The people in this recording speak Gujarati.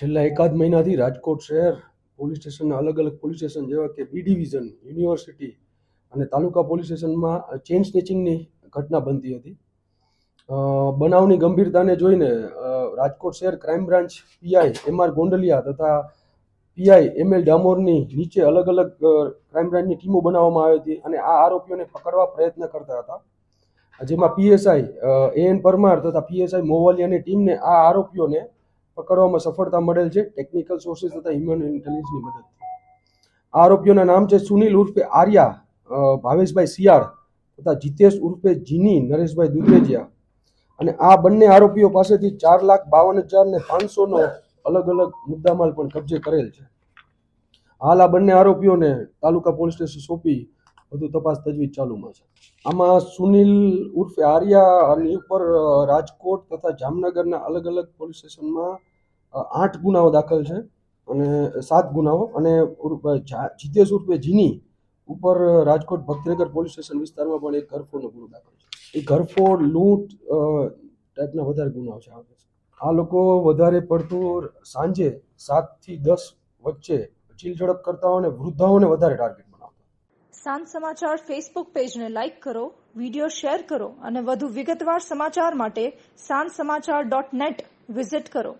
છેલ્લા એકાદ મહિનાથી રાજકોટ શહેર, પોલીસ સ્ટેશનના અલગ અલગ પોલીસ સ્ટેશન જેવા કે બી ડિવિઝન, યુનિવર્સિટી અને તાલુકા પોલીસ સ્ટેશનમાં ચેઇન સ્નેચિંગની ઘટના બનતી હતી. બનાવની ગંભીરતાને જોઈને રાજકોટ શહેર crime branch PI M R Gondaliya તથા પીઆઈ એમ એલ ડામોરની નીચે અલગ અલગ ક્રાઇમ બ્રાન્ચની ટીમો બનાવવામાં આવી હતી અને આ આરોપીઓને પકડવા પ્રયત્ન કરતા હતા. જેમાં પીએસઆઈ એ એન પરમાર તથા પીએસઆઈ મોવાલિયાની ટીમને આ આરોપીઓને પકડવામાં સફળતા મળેલ છે. ટેકનિકલ સોર્સિસ તથા હ્યુમન ઇન્ટેલિજન્સની મદદથી. આરોપીઓના નામ છે સુનિલ ઉર્ફે આર્યા ભાવેશભાઈ શિયાળ તથા જીતેશ ઉર્ફે જીની, નરેશભાઈ દુધરેજિયા અને આ બંને આરોપીઓ પાસેથી ચાર લાખ બાવન હજાર ને પાંચસોનો અલગ અલગ મુદ્દામાલ પણ કબજે કરેલ છે. હાલ આ બંને આરોપીઓને તાલુકા પોલીસ સ્ટેશન સોંપી વધુ તપાસ તજવીજ ચાલુમાં છે. આમાં સુનિલ ઉર્ફે આર્યાની ઉપર રાજકોટ તથા જામનગરના અલગ અલગ પોલીસ સ્ટેશનમાં આઠ ગુનાઓ દાખલ છે અને સાત ગુનાઓ અને જીતેશ ઉર્ફે જીની ઉપર રાજકોટ ભક્તિનગર પોલીસ સ્ટેશન વિસ્તારમાં પણ એક ઘરફોડનો ગુનો દાખલ છે. એ ઘરફોડ, લૂંટ ટાઈપના વધારે ગુનાઓ છે. આ લોકો વધારે પડતું સાંજે સાતથી દસ વચ્ચે ચીલ ઝડપ કરતા અને વૃદ્ધાઓને વધારે ટાર્ગેટ બનાવતા સાંજ સમાચાર ફેસબુક પેજને લાઇક કરો, વીડિયો શેર કરો અને વધુ વિગતવાર સમાચાર માટે સાંજ સમાચાર ડોટ નેટ વિઝિટ કરો.